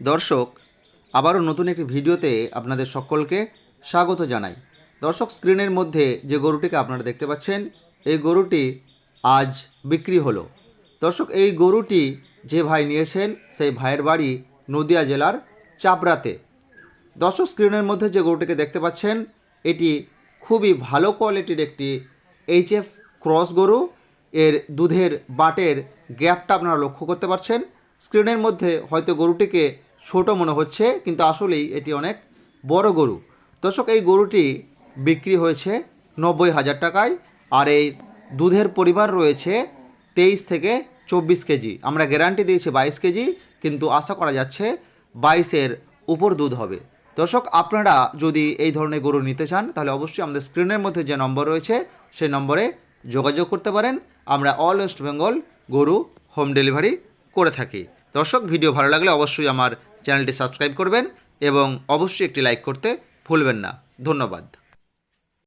দর্শক, আবারও নতুন একটি ভিডিওতে আপনাদের সকলকে স্বাগত জানাই। দর্শক, স্ক্রিনের মধ্যে যে গরুটিকে আপনারা দেখতে পাচ্ছেন, এই গরুটি আজ বিক্রি হলো। দর্শক, এই গরুটি যে ভাই নিয়েছেন, সেই ভাইয়ের বাড়ি নদিয়া জেলার চাপড়াতে। দর্শক, স্ক্রিনের মধ্যে যে গরুটিকে দেখতে পাচ্ছেন, এটি খুবই ভালো কোয়ালিটির একটি এইচএফ ক্রস গরু। এর দুধের বাটের গ্যাপটা আপনারা লক্ষ্য করতে পারছেন। স্ক্রিনের মধ্যে হয়তো গরুটিকে ছোট মনে হচ্ছে, কিন্তু আসলেই এটি অনেক বড় গরু। দর্শক, এই গরুটি বিক্রি হয়েছে নব্বই হাজার টাকায়, আর এই দুধের পরিমাণ রয়েছে তেইশ থেকে চব্বিশ কেজি। আমরা গ্যারান্টি দিয়েছি বাইশ কেজি, কিন্তু আশা করা যাচ্ছে বাইশের উপর দুধ হবে। দর্শক, আপনারা যদি এই ধরনের গরু নিতে চান, তাহলে অবশ্যই আমাদের স্ক্রিনের মধ্যে যে নম্বর রয়েছে সেই নম্বরে যোগাযোগ করতে পারেন। আমরা অল ওয়েস্ট বেঙ্গল গরু হোম ডেলিভারি করে থাকি। দর্শক, ভিডিও ভালো লাগলে অবশ্যই আমার চ্যানেলটি সাবস্ক্রাইব করবেন এবং অবশ্যই একটি লাইক করতে ভুলবেন না। ধন্যবাদ।